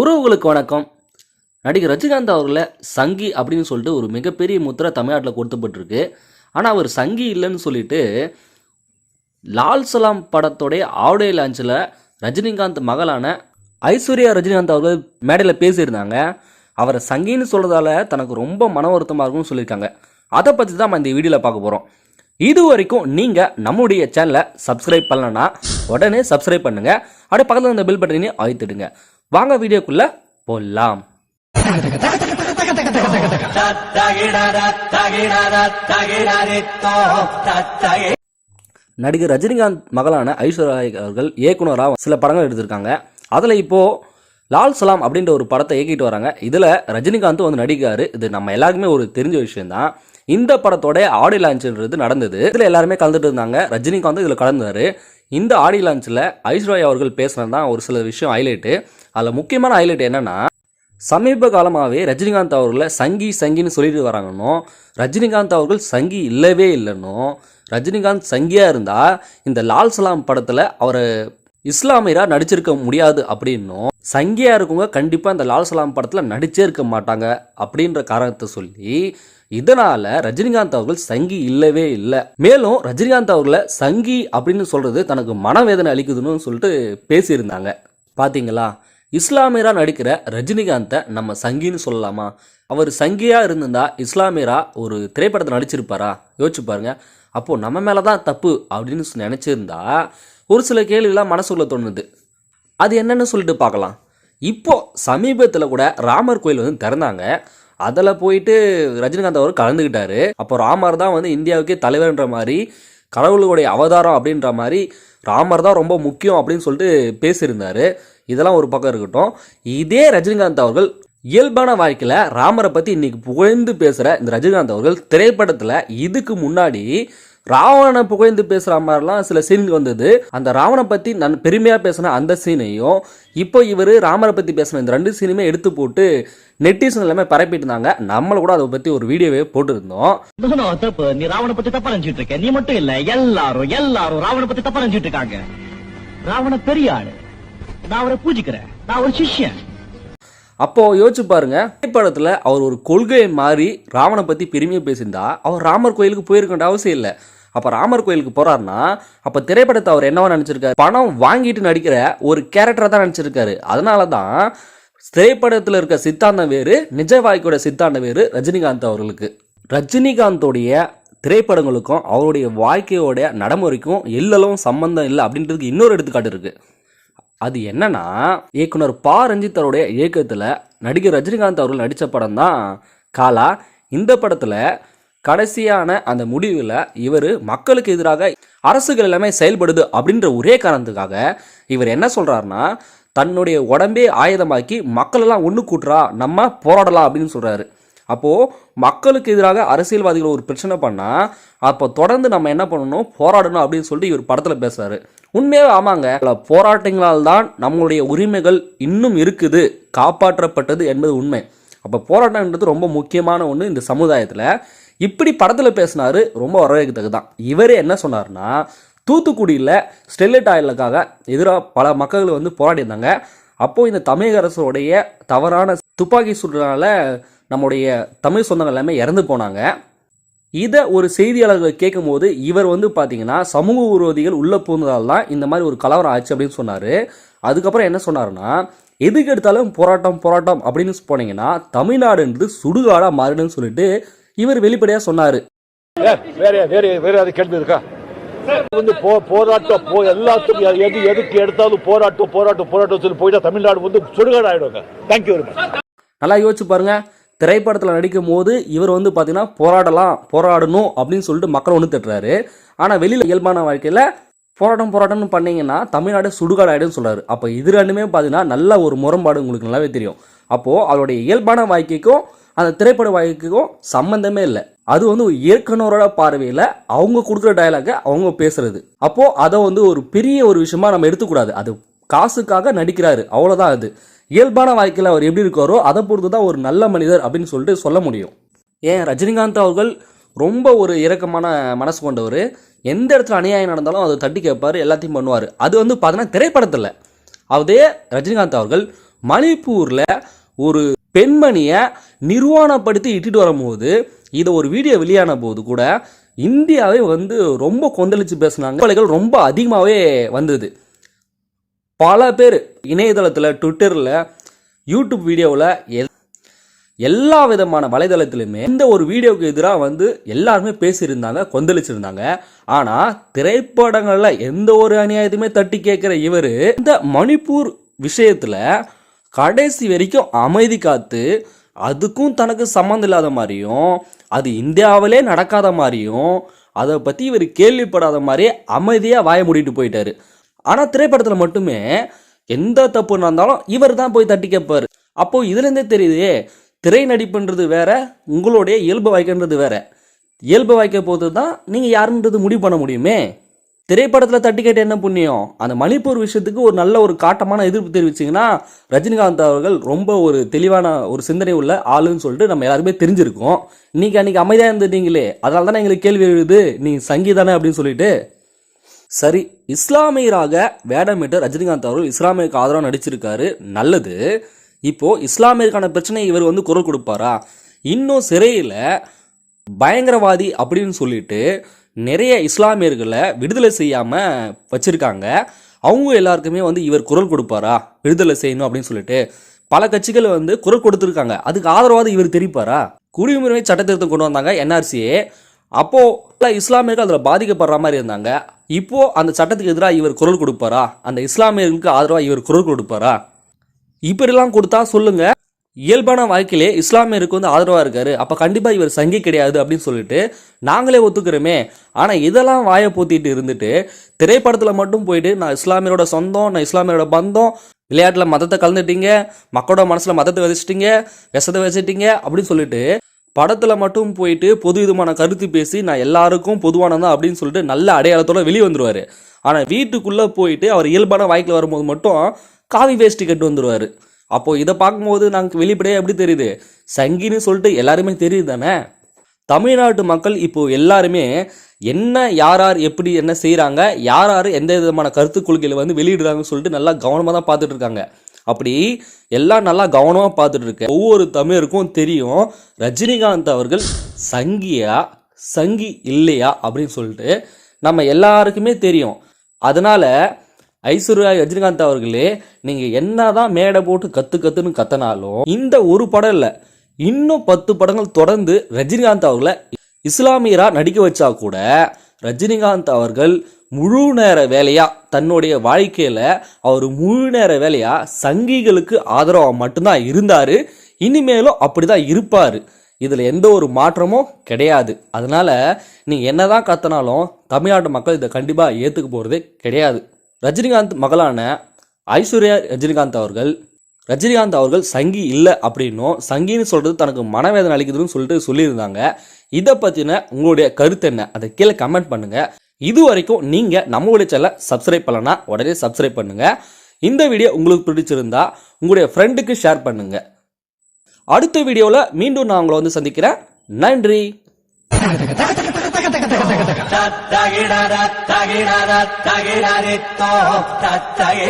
உறவுகளுக்கு வணக்கம். நடிகர் ரஜினிகாந்த் அவர்களை சங்கி அப்படின்னு சொல்லிட்டு ஒரு மிகப்பெரிய முத்திரை தமிழ்நாட்டில் கொடுத்துப்பட்டிருக்கு. ஆனால் அவர் சங்கி இல்லைன்னு சொல்லிட்டு லால் சலாம் படத்தோடைய ஆடியோ லான்ச்சில் ரஜினிகாந்த் மகளான ஐஸ்வர்யா ரஜினிகாந்த் அவர்கள் மேடையில் பேசியிருந்தாங்க. அவரை சங்கின்னு சொல்கிறதால தனக்கு ரொம்ப மன வருத்தமாக இருக்கும்னு சொல்லியிருக்காங்க. அதை பற்றி தான் நம்ம இந்த வீடியோவில் பார்க்க போகிறோம் இது வரைக்கும் நீங்கள் நம்முடைய சேனலை சப்ஸ்கிரைப் பண்ணலன்னா உடனே சப்ஸ்கிரைப் பண்ணுங்கள் அப்படியே பக்கத்தில் இந்த பில் பட்டனையும் அழுத்திடுங்க. வாங்க வீடியோக்குள்ளே போடலாம் நடிகர் ரஜினிகாந்த் மகளான ஐஸ்வர்யா அவர்கள் இயக்குனராக சில படங்கள் எடுத்திருக்காங்க. அதில் இப்போது லால் சலாம் அப்படின்ற ஒரு படத்தை இயக்கிட்டு வராங்க. இதில் ரஜினிகாந்தும் வந்து நடிக்காரு இது நம்ம எல்லாருக்குமே ஒரு தெரிஞ்ச விஷயம்தான். இந்த படத்தோட ஆடியோ லான்ச்ன்றது நடந்தது. இதில் எல்லாருமே கலந்துட்டு இருந்தாங்க. ரஜினிகாந்த் இதில் கலந்தார். இந்த ஆடியோ லான்ச்சில் ஐஸ்வர்யா அவர்கள் பேசுனது தான் ஒரு சில விஷயம் ஹைலைட்டு அதில் முக்கியமான ஹைலைட் என்னன்னா சமீப காலமாகவே ரஜினிகாந்த் அவர்களை சங்கி சங்கின்னு சொல்லிட்டு வராங்கன்னும் ரஜினிகாந்த் அவர்கள் சங்கி இல்லவே இல்லைன்னும் ரஜினிகாந்த் சங்கியாக இருந்தால் இந்த லால் சலாம் படத்தில் அவரை இஸ்லாமியராக நடிச்சிருக்க முடியாது அப்படின்னும் சங்கியாக இருக்கவங்க கண்டிப்பாக இந்த லால் சலாம் படத்தில் நடிச்சே இருக்க மாட்டாங்க அப்படின்ற காரணத்தை சொல்லி இதனால ரஜினிகாந்த் அவர்கள் சங்கி இல்லவே இல்லை. மேலும் ரஜினிகாந்த் அவர்களை சங்கி அப்படின்னு சொல்றது தனக்கு மனவேதனை அளிக்குதுன்னு சொல்லிட்டு பேசியிருந்தாங்க. பாத்தீங்களா? இஸ்லாமியரா நடிக்கிற ரஜினிகாந்தை நம்ம சங்கின்னு சொல்லலாமா? அவர் சங்கியா இருந்திருந்தா இஸ்லாமியரா ஒரு திரைப்படத்தை நடிச்சிருப்பாரா? யோசிச்சு பாருங்க. அப்போ நம்ம மேல தான் தப்பு அப்படின்னு சொல்லி நினைச்சிருந்தா ஒரு சில கேள்விலாம் மனசுக்குள்ள தோணுது. அது என்னன்னு சொல்லிட்டு பார்க்கலாம். இப்போ சமீபத்தில் கூட ராமர் கோயில் வந்து திறந்தாங்க. அதில் போயிட்டு ரஜினிகாந்த் அவர் கலந்துக்கிட்டாரு அப்போ ராமர் தான் வந்து இந்தியாவுக்கே தலைவர்ன்ற மாதிரி கடவுளுடைய அவதாரம் அப்படின்ற மாதிரி ராமர் தான் ரொம்ப முக்கியம் அப்படின்னு சொல்லிட்டு பேசியிருந்தார். இதெல்லாம் ஒரு பக்கம் இருக்கட்டும். இதே ரஜினிகாந்த் அவர்கள் இயல்பான வாழ்க்கையில் ராமரை பற்றி இன்றைக்கி புகழ்ந்து பேசுகிற இந்த ரஜினிகாந்த் அவர்கள் திரைப்படத்தில் இதுக்கு முன்னாடி ராவணனை புகழ்ந்து பேசுகிற மாதிரிலாம் சில சீன்கள் வந்தது. அந்த ராவணனை பற்றி நான் பெருமையாக பேசின அந்த சீனையும் இப்போ இவர் ராமரை பற்றி பேசின இந்த ரெண்டு சீனுமே எடுத்து போட்டு நெட்டிசன் எல்லாமே பரப்பிட்டு இருந்தாங்க நம்மள கூட அதை பற்றி ஒரு வீடியோவே போட்டிருந்தோம். தப்பு. நீ ராவண பத்தி தப்பா நினைச்சிட்டு இருக்க. நீ மட்டும் இல்ல. எல்லாரும் எல்லாரும் ராவண பத்தி தப்பா நினைச்சிட்டு இருக்காங்க. ராவண பெரிய ஆளு. நான் அவரை பூஜிக்கிறேன். நான் ஒரு சிஷ்யன். அப்போ யோசிச்சு பாருங்க. திரைப்படத்தில் அவர் ஒரு கொள்கையை மாறி ராவனை பற்றி பெருமையாக பேசியிருந்தா அவர் ராமர் கோயிலுக்கு போயிருக்க வேண்டிய அவசியம் இல்லை. அப்போ ராமர் கோயிலுக்கு போறாருன்னா அப்போ திரைப்படத்தை அவர் என்னவா நினச்சிருக்காரு? பணம் வாங்கிட்டு நடிக்கிற ஒரு கேரக்டரை தான் நினச்சிருக்காரு. அதனால தான் திரைப்படத்தில் இருக்க சித்தாந்தம் வேறு நிஜ வாழ்க்கையோட சித்தாந்தம் வேறு ரஜினிகாந்த் அவர்களுக்கு. ரஜினிகாந்தோடைய திரைப்படங்களுக்கும் அவருடைய வாழ்க்கையோட நடைமுறைக்கும் எல்லலும் சம்பந்தம் இல்லை அப்படின்றதுக்கு இன்னொரு எடுத்துக்காட்டு இருக்குது அது என்னன்னா இயக்குனர் பா. ரஞ்சித்தருடைய இயக்கத்தில் நடிகர் ரஜினிகாந்த் அவர்கள் நடித்த படம் தான் காலா. இந்த படத்தில் கடைசியான அந்த முடிவில் இவர் மக்களுக்கு எதிராக அரசுகள் எல்லாமே செயல்படுது அப்படின்ற ஒரே காரணத்துக்காக இவர் என்ன சொல்கிறாருன்னா தன்னுடைய உடம்பே ஆயுதமாக்கி மக்களெல்லாம் ஒன்று கூட்டுறா நம்ம போராடலாம் அப்படின்னு சொல்கிறாரு அப்போது மக்களுக்கு எதிராக அரசியல்வாதிகள் ஒரு பிரச்சனை பண்ணால் அப்போ தொடர்ந்து நம்ம என்ன பண்ணணும் போராடணும் அப்படின்னு சொல்லிட்டு இவர் படத்தில் பேசுகிறாரு உண்மையாக ஆமாங்க போராட்டங்களால் தான் நம்மளுடைய உரிமைகள் இன்னும் இருக்குது காப்பாற்றப்பட்டது என்பது உண்மை. அப்போ போராட்டம்ன்றது ரொம்ப முக்கியமான ஒன்று இந்த சமுதாயத்தில். இப்படி படத்தில் பேசினாரு ரொம்ப வரவேற்கத்தக்கு தான் இவரே என்ன சொன்னார்னா தூத்துக்குடியில் ஸ்டெர்லைட் ஆயிலுக்காக எதிராக பல மக்கள் வந்து போராடி இருந்தாங்க அப்போது இந்த தமிழக அரசுடைய தவறான துப்பாக்கி சூடுறதுனால நம்முடைய தமிழ் சொந்தங்கள் எல்லாமே இறந்து போனாங்க. இதை ஒரு செய்தியாளர்கள் கேட்கும்போது இவர் வந்து பார்த்தீங்கன்னா சமூக விரோதிகள் உள்ளே போனதால் தான் இந்த மாதிரி ஒரு கலவரம் ஆச்சு அப்படின்னு சொன்னார். அதுக்கப்புறம் என்ன சொன்னாருன்னா எதுக்கு எடுத்தாலும் போராட்டம் போராட்டம் அப்படின்னு போனீங்கன்னா தமிழ்நாடுன்றது சுடுகாடாக மாறிடுன்னு சொல்லிட்டு இவர் வெளிப்படையாக சொன்னார். வேற வேற வேற அது கேள்வி இருக்கா? வந்து போ போராட்டம் போ எல்லாத்துக்கும் எது எதுக்கு எடுத்தாலும் போராட்டம் போராட்டம் போராட்டம் சொல்லி போயிட்டா தமிழ்நாடு வந்து சுடுகாடு ஆயிடுவாங்க தேங்க்யூ வெரி மச் நல்லா யோசிச்சு பாருங்க. திரைப்படத்தில் நடிக்கும் போது இவர் வந்து பார்த்தீங்கன்னா போராடலாம் போராடணும் அப்படின்னு சொல்லிட்டு மக்கள் ஒன்று தட்டுறாரு. ஆனால் வெளியில் இயல்பான வாழ்க்கையில் போராட்டம் போராட்டம்னு பண்ணீங்கன்னா தமிழ்நாடு சுடுகாடு ஆயிடும்னு சொல்றாரு அப்போ இது ரெண்டுமே பார்த்தீங்கன்னா நல்ல ஒரு முரண்பாடு உங்களுக்கு நல்லாவே தெரியும். அப்போது அவருடைய இயல்பான வாழ்க்கைக்கும் அந்த திரைப்பட வாழ்க்கைக்கும் சம்மந்தமே இல்லை. அது வந்து ஒரு இயக்குனரோட பார்வையில் அவங்க கொடுக்குற டயலாகை அவங்க பேசுறது. அப்போ அதை வந்து ஒரு பெரிய ஒரு விஷயமா நம்ம எடுத்துக்கூடாது. அது காசுக்காக நடிக்கிறாரு. அவ்வளோதான் அது. இயல்பான வாழ்க்கையில் அவர் எப்படி இருக்காரோ அதை பொறுத்து தான் ஒரு நல்ல மனிதர் அப்படின்னு சொல்லிட்டு சொல்ல முடியும். ஏன்? ரஜினிகாந்த் அவர்கள் ரொம்ப ஒரு இரக்கமான மனசு கொண்டவர். எந்த இடத்துல அநியாயம் நடந்தாலும் அதை தட்டி கேட்பார் எல்லாத்தையும் பண்ணுவார். அது வந்து பார்த்தீங்கன்னா திரைப்படத்தில். அதே ரஜினிகாந்த் அவர்கள் மணிப்பூரில் ஒரு பெண்மணியை நிர்வாணப்படுத்தி இட்டுட்டு வரும்போது இதை ஒரு வீடியோ வெளியான போது கூட இந்தியாவே வந்து ரொம்ப கொந்தளிச்சு பேசுனாங்க. கொலைகள் ரொம்ப அதிகமாகவே வந்தது. பல பேர் இணையதளத்தில் ட்விட்டரில் யூடியூப் வீடியோவில் எல்லா விதமான வலைதளத்திலுமே இந்த ஒரு வீடியோவுக்கு எதிராக வந்து எல்லாருமே பேசியிருந்தாங்க கொந்தளிச்சிருந்தாங்க. ஆனால் திரைப்படங்களில் எந்த ஒரு அநியாயத்தையுமே தட்டி கேட்குற இவர் இந்த மணிப்பூர் விஷயத்தில் கடைசி வரைக்கும் அமைதி காத்து அதுக்கும் தனக்கு சம்மந்தம் இல்லாத மாதிரியும் அது இந்தியாவிலே நடக்காத மாதிரியும் அதை பற்றி இவர் கேள்விப்படாத மாதிரி அமைதியாக வாய மூடிட்டு போயிட்டாரு. ஆனால் திரைப்படத்தில் மட்டுமே எந்த தப்பு நடந்தாலும் இவர் தான் போய் தட்டி கேட்பார் அப்போது இதுலேருந்தே தெரியுதே திரை நடிப்புன்றது வேற உங்களுடைய இயல்பு வாய்க்கன்றது வேற. இயல்பு வாய்க்க போது தான் நீங்கள் யாருன்றது முடிவு பண்ண முடியுமே. திரைப்படத்தில் தட்டி கேட்ட என்ன புண்ணியம்? அந்த மணிப்பூர் விஷயத்துக்கு ஒரு நல்ல ஒரு காட்டமான எதிர்ப்பு தெரிவிச்சிங்கன்னா ரஜினிகாந்த் அவர்கள் ரொம்ப ஒரு தெளிவான ஒரு சிந்தனை உள்ள ஆளுன்னு சொல்லிட்டு நம்ம எல்லாருமே தெரிஞ்சிருக்கோம். இன்னைக்கு அன்னைக்கு அமைதியாக இருந்துட்டீங்களே அதனால தானே எங்களுக்கு கேள்வி எழுது நீ சங்கீதானே அப்படின்னு சொல்லிட்டு. சரி இஸ்லாமியராக வேடமிட்டு ரஜினிகாந்த் அவர்கள் இஸ்லாமியருக்கு ஆதரவாக நடிச்சிருக்காரு. நல்லது. இப்போ இஸ்லாமியருக்கான பிரச்சனை இவர் வந்து குரல் கொடுப்பாரா? இன்னும் சிறையில் பயங்கரவாதி அப்படின்னு சொல்லிட்டு நிறைய இஸ்லாமியர்களை விடுதலை செய்யாமல் வச்சுருக்காங்க. அவங்க எல்லாருக்குமே வந்து இவர் குரல் கொடுப்பாரா? விடுதலை செய்யணும் அப்படின்னு சொல்லிட்டு பல கட்சிகள் வந்து குரல் கொடுத்துருக்காங்க. அதுக்கு ஆதரவாக இவர் தெரிவிப்பாரா? குடியுரிமை சட்டத்திருத்தம் கொண்டு வந்தாங்க என்ஆர்சியே. அப்போது இஸ்லாமியர்கள் அதில் பாதிக்கப்படுற மாதிரி இருந்தாங்க. இப்போது அந்த சட்டத்துக்கு எதிராக இவர் குரல் கொடுப்பாரா? அந்த இஸ்லாமியர்களுக்கு ஆதரவாக இவர் குரல் கொடுப்பாரா? இப்படிலாம் கொடுத்தா சொல்லுங்க. இயல்பான வாழ்க்கையிலே இஸ்லாமியருக்கு வந்து ஆதரவாக இருக்கார். அப்போ கண்டிப்பாக இவர் சங்கி கிடையாது அப்படின்னு சொல்லிட்டு நாங்களே ஒத்துக்கிறோமே. ஆனால் இதெல்லாம் வாயை போத்திட்டு இருந்துட்டு திரைப்படத்தில் மட்டும் போயிட்டு நான் இஸ்லாமியரோட சொந்தம் நான் இஸ்லாமியரோட பந்தம் விளையாட்டில் மதத்தை கலந்துட்டீங்க மக்களோட மனசில் மதத்தை விதைச்சிட்டீங்க விஷத்தை வச்சுட்டீங்க அப்படின்னு சொல்லிட்டு படத்தில் மட்டும் போயிட்டு பொது விதமான கருத்து பேசி நான் எல்லாருக்கும் பொதுவானதான் அப்படின்னு சொல்லிட்டு நல்ல அடையாளத்தோடு வெளியே வந்துடுவார் ஆனால் வீட்டுக்குள்ளே போயிட்டு அவர் இயல்பான வாய்க்கில் வரும்போது மட்டும் காவி வேஷ்டி கட்டு வந்துடுவார் அப்போது இதை பார்க்கும்போது நாங்கள் வெளிப்படையாக எப்படி தெரியுது? சங்கின்னு சொல்லிட்டு எல்லாருமே தெரியுது தானே? தமிழ்நாட்டு மக்கள் இப்போது எல்லாருமே என்ன யார் யார் எப்படி என்ன செய்கிறாங்க யார் யார் எந்த விதமான கருத்து கொள்கையில் வந்து வெளியிடுறாங்கன்னு சொல்லிட்டு நல்லா கவனமாக தான் பார்த்துட்டு இருக்காங்க. அப்படி எல்லாம் நல்லா கவனமாக பார்த்துட்டு இருக்க. ஒவ்வொரு தமிழருக்கும் தெரியும் ரஜினிகாந்த் அவர்கள் சங்கியா சங்கி இல்லையா அப்படின்னு சொல்லிட்டு நம்ம எல்லாருக்குமே தெரியும். அதனால் ஐஸ்வர்யா ரஜினிகாந்த் அவர்களே நீங்க என்னதான் மேடை போட்டு கத்து கத்துன்னு கத்தனாலும் இந்த ஒரு படம் இல்லை. இன்னும் பத்து படங்கள் தொடர்ந்து ரஜினிகாந்த் அவர்களை இஸ்லாமியராக நடிக்க வச்சா கூட ரஜினிகாந்த் அவர்கள் முழு நேர வேலையாக தன்னுடைய வாழ்க்கையில் அவர் முழு நேர வேலையாக சங்கிகளுக்கு ஆதரவாக மட்டும்தான் இருந்தார். இனிமேலும் அப்படி தான் இருப்பார். இதில் எந்த ஒரு மாற்றமும் கிடையாது. அதனால என்ன என்னதான் கத்தினாலும் தமிழ்நாட்டு மக்கள் இதை கண்டிப்பாக ஏற்றுக்க போகிறதே கிடையாது. ரஜினிகாந்த் மகளான ஐஸ்வர்யா ரஜினிகாந்த் அவர்கள் ரஜினிகாந்த் அவர்கள் சங்கி இல்லை அப்படின்னும் சங்கின்னு சொல்கிறது தனக்கு மனவேதனை அளிக்குதுன்னு சொல்லிட்டு சொல்லியிருந்தாங்க. இதை பற்றின உங்களுடைய கருத்து என்ன? அதை கீழே கமெண்ட் பண்ணுங்கள் இது வரைக்கும் நீங்கள் நம்மளுடைய சேனலை சப்ஸ்கிரைப் பண்ணலன்னா உடனே சப்ஸ்கிரைப் பண்ணுங்கள் இந்த வீடியோ உங்களுக்கு பிடிச்சிருந்தா உங்களுடைய ஃப்ரெண்டுக்கு ஷேர் பண்ணுங்கள் அடுத்த வீடியோவில் மீண்டும் நான் உங்களை வந்து சந்திக்கிறேன். நன்றி. ッタギラダッタギラダッタギラリッタッタギ